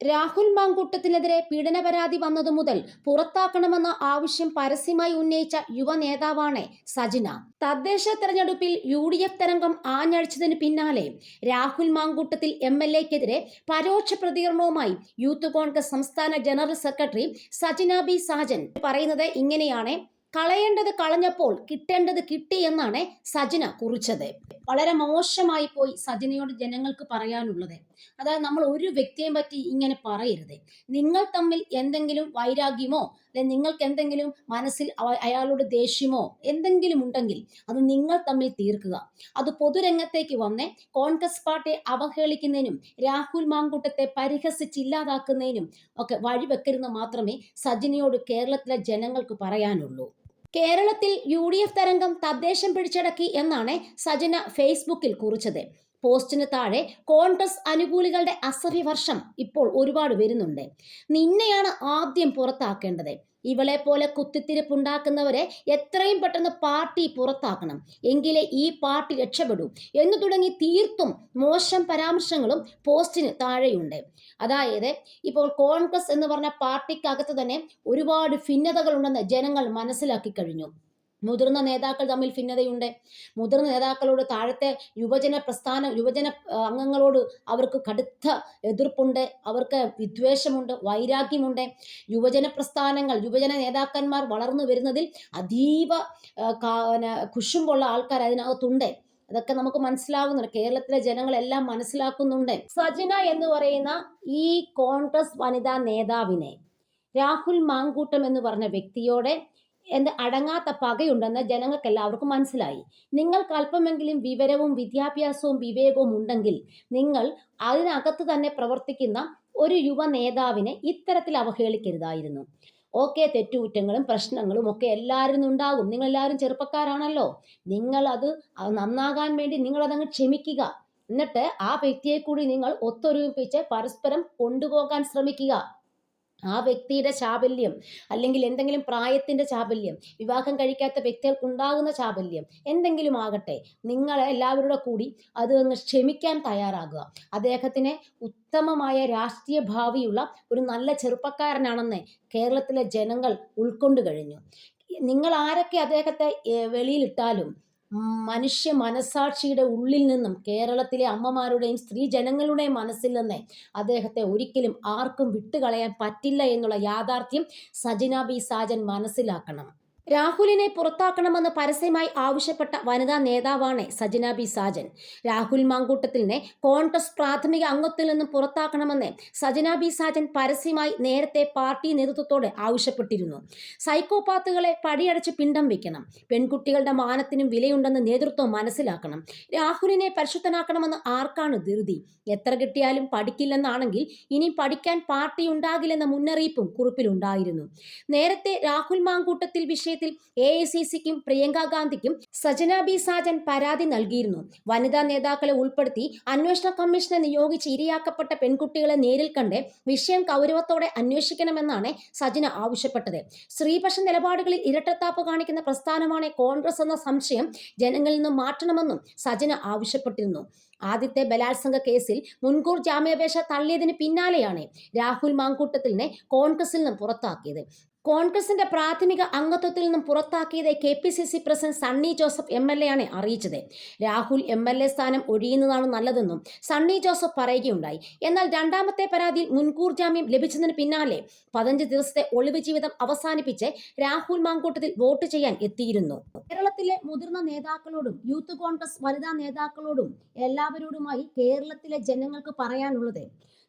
രാഹുൽ മാങ്കൂട്ടത്തിനെതിരെ പീഡന പരാതി വന്നതു മുതൽ പുറത്താക്കണമെന്ന ആവശ്യം പരസ്യമായി ഉന്നയിച്ച യുവ നേതാവാണ് സജിന. തദ്ദേശ തെരഞ്ഞെടുപ്പിൽ യു ഡി എഫ് തരംഗം ആഞ്ഞടിച്ചതിന് പിന്നാലെ രാഹുൽ മാങ്കൂട്ടത്തിൽ എം എൽ എക്കെതിരെ പരോക്ഷ പ്രതികരണവുമായി യൂത്ത് കോൺഗ്രസ് സംസ്ഥാന general secretary Sajina B Sajan പറയുന്നത് ഇങ്ങനെയാണ്. കളയേണ്ടത് കളഞ്ഞപ്പോൾ കിട്ടേണ്ടത് കിട്ടി എന്നാണ് സജന കുറിച്ചത്. വളരെ മോശമായി പോയി സജനയോട് ജനങ്ങൾക്ക് പറയാനുള്ളത്. അതായത് നമ്മൾ ഒരു വ്യക്തിയെ പറ്റി ഇങ്ങനെ പറയരുത്. നിങ്ങൾ തമ്മിൽ എന്തെങ്കിലും വൈരാഗ്യമോ അല്ലെങ്കിൽ നിങ്ങൾക്ക് എന്തെങ്കിലും മനസ്സിൽ അയാളോട് ദേഷ്യമോ എന്തെങ്കിലും ഉണ്ടെങ്കിൽ അത് നിങ്ങൾ തമ്മിൽ തീർക്കുക. അത് പൊതുരംഗത്തേക്ക് വന്ന് കോൺഗ്രസ് പാർട്ടിയെ അവഹേളിക്കുന്നതിനും രാഹുൽ മാങ്കൂട്ടത്തെ പരിഹസിച്ചില്ലാതാക്കുന്നതിനും ഒക്കെ വഴിവെക്കരുന്ന് മാത്രമേ സജിനയോട് കേരളത്തിലെ ജനങ്ങൾക്ക് പറയാനുള്ളൂ. കേരളത്തിൽ യു ഡി എഫ് തരംഗം തദ്ദേശം പിടിച്ചടക്കി എന്നാണ് സജന ഫേസ്ബുക്കിൽ കുറിച്ചത്. പോസ്റ്റിന് താഴെ കോൺഗ്രസ് അനുകൂലികളുടെ അസഭ്യ വർഷം ഇപ്പോൾ ഒരുപാട് വരുന്നുണ്ട്. നിന്നെയാണ് ആദ്യം പുറത്താക്കേണ്ടത്. ഇവളെ പോലെ കുത്തിത്തിരിപ്പുണ്ടാക്കുന്നവരെ എത്രയും പെട്ടെന്ന് പാർട്ടി പുറത്താക്കണം. എങ്കിലേ ഈ പാർട്ടി രക്ഷപ്പെടൂ എന്ന് തുടങ്ങി തീർത്തും മോശം പരാമർശങ്ങളും പോസ്റ്റിന് താഴെയുണ്ട്. അതായത് ഇപ്പോൾ കോൺഗ്രസ് എന്ന് പറഞ്ഞ പാർട്ടിക്കകത്ത് തന്നെ ഒരുപാട് ഭിന്നതകളുണ്ടെന്ന് ജനങ്ങൾ മനസ്സിലാക്കി കഴിഞ്ഞു. മുതിർന്ന നേതാക്കൾ തമ്മിൽ ഭിന്നതയുണ്ട്. മുതിർന്ന നേതാക്കളോട് താഴത്തെ യുവജന പ്രസ്ഥാന യുവജന അംഗങ്ങളോട് അവർക്ക് കടുത്ത എതിർപ്പുണ്ട് അവർക്ക് വിദ്വേഷമുണ്ട് വൈരാഗ്യമുണ്ട്. യുവജന പ്രസ്ഥാനങ്ങൾ യുവജന നേതാക്കന്മാർ വളർന്നു വരുന്നതിൽ അതീവ കുശുമ്പുള്ള ആൾക്കാർ അതിനകത്തുണ്ട്. അതൊക്കെ നമുക്ക് മനസ്സിലാകുന്നുണ്ട് കേരളത്തിലെ ജനങ്ങളെല്ലാം മനസ്സിലാക്കുന്നുണ്ട്. സജന എന്ന് പറയുന്ന ഈ കോൺഗ്രസ് വനിതാ നേതാവിനെ രാഹുൽ മാങ്കൂട്ടം എന്ന് പറഞ്ഞ വ്യക്തിയോടെ എന്ത് അടങ്ങാത്ത പകയുണ്ടെന്ന് ജനങ്ങൾക്ക് എല്ലാവർക്കും മനസ്സിലായി. നിങ്ങൾക്ക് അല്പമെങ്കിലും വിവരവും വിദ്യാഭ്യാസവും വിവേകവും ഉണ്ടെങ്കിൽ നിങ്ങൾ അതിനകത്ത് തന്നെ പ്രവർത്തിക്കുന്ന ഒരു യുവ നേതാവിനെ ഇത്തരത്തിൽ അവഹേളിക്കരുതായിരുന്നു. ഓക്കെ തെറ്റുകുറ്റങ്ങളും പ്രശ്നങ്ങളും ഒക്കെ എല്ലാവരും ഉണ്ടാകും നിങ്ങൾ എല്ലാവരും ചെറുപ്പക്കാരാണല്ലോ. നിങ്ങൾ അത് നന്നാകാൻ വേണ്ടി നിങ്ങൾ അതങ്ങ് ക്ഷമിക്കുക. എന്നിട്ട് ആ വ്യക്തിയെ കൂടി നിങ്ങൾ ഒത്തൊരുമിപ്പിച്ച് പരസ്പരം കൊണ്ടുപോകാൻ ശ്രമിക്കുക. ആ വ്യക്തിയുടെ ചാബല്യം അല്ലെങ്കിൽ എന്തെങ്കിലും പ്രായത്തിന്റെ ചാബല്യം വിവാഹം കഴിക്കാത്ത വ്യക്തികൾക്ക് ഉണ്ടാകുന്ന ചാബല്യം എന്തെങ്കിലും ആകട്ടെ നിങ്ങൾ എല്ലാവരുടെ കൂടി അത് അങ്ങ് ക്ഷമിക്കാൻ തയ്യാറാകുക. അദ്ദേഹത്തിനെ ഉത്തമമായ രാഷ്ട്രീയ ഭാവിയുള്ള ഒരു നല്ല ചെറുപ്പക്കാരനാണെന്ന് കേരളത്തിലെ ജനങ്ങൾ ഉൾക്കൊണ്ടു കഴിഞ്ഞു. നിങ്ങൾ ആരൊക്കെ അദ്ദേഹത്തെ വെളിയിലിട്ടാലും മനുഷ്യ മനസാക്ഷിയുടെ ഉള്ളിൽ നിന്നും കേരളത്തിലെ അമ്മമാരുടെയും സ്ത്രീ ജനങ്ങളുടെയും മനസ്സിൽ നിന്ന് അദ്ദേഹത്തെ ഒരിക്കലും ആർക്കും വിട്ടുകളയാൻ പറ്റില്ല എന്നുള്ള യാഥാർത്ഥ്യം സജിന ബി സാജൻ മനസ്സിലാക്കണം. രാഹുലിനെ പുറത്താക്കണമെന്ന് പരസ്യമായി ആവശ്യപ്പെട്ട വനിതാ നേതാവാണ് സജിന ബി സാജൻ. രാഹുൽ മാങ്കൂട്ടത്തിനെ കോൺഗ്രസ് പ്രാഥമിക അംഗത്തിൽ നിന്നും പുറത്താക്കണമെന്ന് സജിന ബി സാജൻ പരസ്യമായി നേരത്തെ പാർട്ടി നേതൃത്വത്തോട് ആവശ്യപ്പെട്ടിരുന്നു. സൈക്കോപാത്തുകളെ പടിയടച്ച് പിണ്ടം വെക്കണം. പെൺകുട്ടികളുടെ മാനത്തിനും വിലയുണ്ടെന്ന് നേതൃത്വം മനസ്സിലാക്കണം. രാഹുലിനെ പരിശുദ്ധനാക്കണമെന്ന് ആർക്കാണ് ധൃതി? എത്ര കിട്ടിയാലും പഠിക്കില്ലെന്നാണെങ്കിൽ ഇനി പഠിക്കാൻ പാർട്ടി ഉണ്ടാകില്ലെന്ന മുന്നറിയിപ്പും കുറിപ്പിലുണ്ടായിരുന്നു. നേരത്തെ രാഹുൽ മാങ്കൂട്ടത്തിൽ വിഷയത്തിൽ എ ഐ സി സിക്കും പ്രിയങ്ക ഗാന്ധിക്കും സജന ബി സാജൻ പരാതി നൽകിയിരുന്നു. വനിതാ നേതാക്കളെ ഉൾപ്പെടുത്തി അന്വേഷണ കമ്മീഷനെ നിയോഗിച്ച് ഇരയാക്കപ്പെട്ട പെൺകുട്ടികളെ നേരിൽ കണ്ട് വിഷയം ഗൗരവത്തോടെ അന്വേഷിക്കണമെന്നാണ് സജന ആവശ്യപ്പെട്ടത്. സ്ത്രീപക്ഷ നിലപാടുകളിൽ ഇരട്ടത്താപ്പ് കാണിക്കുന്ന പ്രസ്ഥാനമാണ് കോൺഗ്രസ് എന്ന സംശയം ജനങ്ങളിൽ നിന്ന് മാറ്റണമെന്നും സജന ആവശ്യപ്പെട്ടിരുന്നു. ആദ്യത്തെ ബലാത്സംഗ കേസിൽ മുൻകൂർ ജാമ്യാപേക്ഷ തള്ളിയതിന് പിന്നാലെയാണ് രാഹുൽ മാങ്കൂട്ടത്തിനെ കോൺഗ്രസിൽ നിന്ന് പുറത്താക്കിയത്. കോൺഗ്രസിന്റെ പ്രാഥമിക അംഗത്വത്തിൽ നിന്നും പുറത്താക്കിയത് K P C C president Sunny Joseph M L A ആണ് അറിയിച്ചത്. രാഹുൽ എം എൽ എ സ്ഥാനം ഒഴിയുന്നതാണ് നല്ലതെന്നും സണ്ണി ജോസഫ് പറയുകയുണ്ടായി. എന്നാൽ രണ്ടാമത്തെ പരാതിയിൽ മുൻകൂർ ജാമ്യം ലഭിച്ചതിന് പിന്നാലെ പതിനഞ്ച് ദിവസത്തെ ഒളിവ് ജീവിതം അവസാനിപ്പിച്ച് രാഹുൽ മാങ്കൂട്ടത്തിൽ വോട്ട് ചെയ്യാൻ എത്തിയിരുന്നു. കേരളത്തിലെ മുതിർന്ന നേതാക്കളോടും യൂത്ത് കോൺഗ്രസ് വനിതാ നേതാക്കളോടും എല്ലാവരോടുമായി കേരളത്തിലെ ജനങ്ങൾക്ക് പറയാനുള്ളത്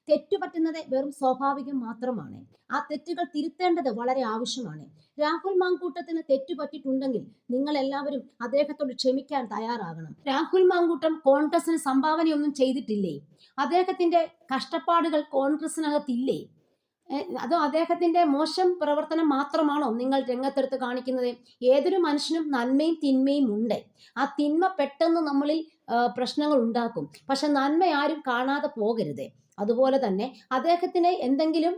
തെറ്റുപറ്റുന്നത് വെറും സ്വാഭാവികം മാത്രമാണ്. ആ തെറ്റുകൾ തിരുത്തേണ്ടത് വളരെ ആവശ്യമാണ്. രാഹുൽ മാങ്കൂട്ടത്തിന് തെറ്റുപറ്റിയിട്ടുണ്ടെങ്കിൽ നിങ്ങൾ എല്ലാവരും അദ്ദേഹത്തോട് ക്ഷമിക്കാൻ തയ്യാറാകണം. രാഹുൽ മാങ്കൂട്ടം കോൺഗ്രസിന് സംഭാവനയൊന്നും ചെയ്തിട്ടില്ലേ? അദ്ദേഹത്തിന്റെ കഷ്ടപ്പാടുകൾ കോൺഗ്രസിനകത്തില്ലേ? അതോ അദ്ദേഹത്തിന്റെ മോശം പ്രവർത്തനം മാത്രമാണോ നിങ്ങൾ രംഗത്തെടുത്ത് കാണിക്കുന്നത്? ഏതൊരു മനുഷ്യനും നന്മയും തിന്മയും ഉണ്ട്. ആ തിന്മ പെട്ടെന്ന് നമ്മളിൽ പ്രശ്നങ്ങൾ ഉണ്ടാക്കും. പക്ഷെ നന്മ ആരും കാണാതെ പോകരുത്. അതുപോലെ തന്നെ അദ്ദേഹത്തിന് എന്തെങ്കിലും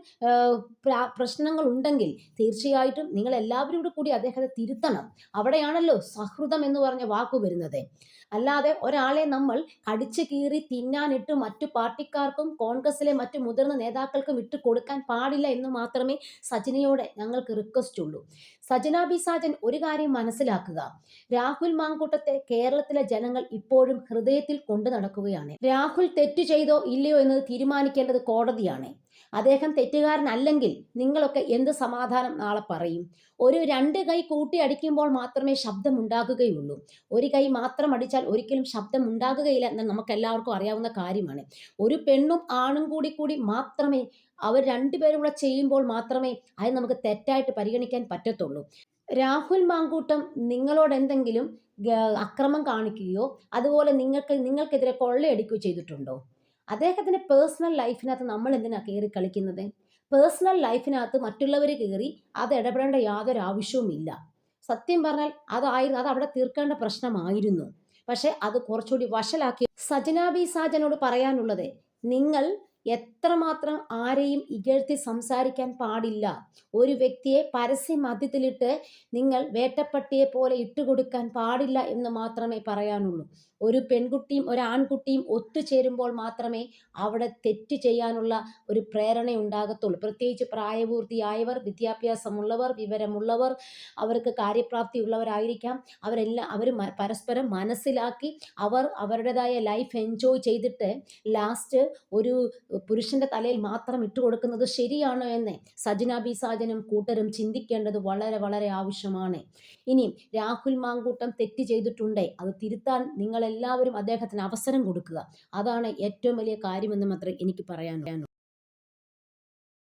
പ്രശ്നങ്ങൾ ഉണ്ടെങ്കിൽ തീർച്ചയായിട്ടും നിങ്ങൾ എല്ലാവരും കൂടെ അദ്ദേഹത്തെ തിരുത്തണം. അവിടെയാണല്ലോ സഹൃദം എന്ന് പറഞ്ഞ വാക്കു വരുന്നത്. അല്ലാതെ ഒരാളെ നമ്മൾ കടിച്ചു കീറി തിന്നാനിട്ട് മറ്റു പാർട്ടിക്കാർക്കും കോൺഗ്രസിലെ മറ്റു മുതിർന്ന നേതാക്കൾക്കും ഇട്ട് കൊടുക്കാൻ പാടില്ല എന്ന് മാത്രമേ സജിനയോടെ ഞങ്ങൾക്ക് റിക്വസ്റ്റ് ഉള്ളൂ. സജന ബി സാജൻ ഒരു കാര്യം മനസ്സിലാക്കുക. രാഹുൽ മാങ്കൂട്ടത്തെ കേരളത്തിലെ ജനങ്ങൾ ഇപ്പോഴും ഹൃദയത്തിൽ കൊണ്ടു നടക്കുകയാണ്. രാഹുൽ തെറ്റ് ചെയ്തോ ഇല്ലയോ എന്നത് തീരുമാനിക്കേണ്ടത് കോടതിയാണ്. അദ്ദേഹം തെറ്റുകാരനല്ലെങ്കിൽ നിങ്ങളൊക്കെ എന്ത് സമാധാനം നാളെ പറയും? ഒരു രണ്ട് കൈ കൂട്ടി അടിക്കുമ്പോൾ മാത്രമേ ശബ്ദം ഉണ്ടാകുകയുള്ളൂ ഒരു കൈ മാത്രം അടിച്ചാൽ ഒരിക്കലും ശബ്ദം ഉണ്ടാകുകയില്ല എന്ന് നമുക്ക് എല്ലാവർക്കും അറിയാവുന്ന കാര്യമാണ്. ഒരു പെണ്ണും ആണും കൂടി കൂടി മാത്രമേ അവർ രണ്ടുപേരും കൂടെ ചെയ്യുമ്പോൾ മാത്രമേ അത് നമുക്ക് തെറ്റായിട്ട് പരിഗണിക്കാൻ പറ്റത്തുള്ളൂ. രാഹുൽ മാങ്കൂട്ടം നിങ്ങളോട് എന്തെങ്കിലും അക്രമം കാണിക്കുകയോ അതുപോലെ നിങ്ങൾക്ക് നിങ്ങൾക്കെതിരെ കൊള്ളയടിക്കുകയോ ചെയ്തിട്ടുണ്ടോ? അദ്ദേഹത്തിന്റെ പേഴ്സണൽ ലൈഫിനകത്ത് നമ്മൾ എന്തിനാണ് കയറി കളിക്കുന്നത്? പേഴ്സണൽ ലൈഫിനകത്ത് മറ്റുള്ളവർ കയറി അത് ഇടപെടേണ്ട യാതൊരു ആവശ്യവുമില്ല സത്യം പറഞ്ഞാൽ അതായിരുന്നു അത് അവിടെ തീർക്കേണ്ട പ്രശ്നമായിരുന്നു. പക്ഷേ അത് കുറച്ചുകൂടി വശലാക്കി സജനാബി സാജനോട് പറയാനുള്ളത് നിങ്ങൾ എത്രമാത്രം ആരെയും ഇകഴ്ത്തി സംസാരിക്കാൻ പാടില്ല. ഒരു വ്യക്തിയെ പരസ്യ മധ്യത്തിലിട്ട് നിങ്ങൾ വേട്ടപ്പട്ടിയെ പോലെ ഇട്ടുകൊടുക്കാൻ പാടില്ല എന്ന് മാത്രമേ പറയാനുള്ളൂ. ഒരു പെൺകുട്ടിയും ഒരു ആൺകുട്ടിയും ഒത്തുചേരുമ്പോൾ മാത്രമേ അവിടെ തെറ്റ് ചെയ്യാനുള്ള ഒരു പ്രേരണ ഉണ്ടാകത്തുള്ളൂ. പ്രത്യേകിച്ച് പ്രായപൂർത്തിയായവർ വിദ്യാഭ്യാസമുള്ളവർ വിവരമുള്ളവർ അവർക്ക് കാര്യപ്രാപ്തി ഉള്ളവരായിരിക്കാം അവരെല്ലാം അവർ പരസ്പരം മനസ്സിലാക്കി അവർ അവരുടേതായ ലൈഫ് എൻജോയ് ചെയ്തിട്ട് ലാസ്റ്റ് ഒരു പുരുഷന്റെ തലയിൽ മാത്രം ഇട്ട് കൊടുക്കുന്നത് ശരിയാണോ എന്ന് സജന ബി സാജനും കൂട്ടരും ചിന്തിക്കേണ്ടത് വളരെ വളരെ ആവശ്യമാണ്. ഇനി രാഹുൽ മാങ്കൂട്ടം തെറ്റ് ചെയ്തിട്ടുണ്ട്? അത് തിരുത്താൻ നിങ്ങൾ എല്ലാവരും അദ്ദേഹത്തിന് അവസരം കൊടുക്കുക. അതാണ് ഏറ്റവും വലിയ കാര്യമെന്ന് മാത്രമേ എനിക്ക് പറയാനുള്ളൂ.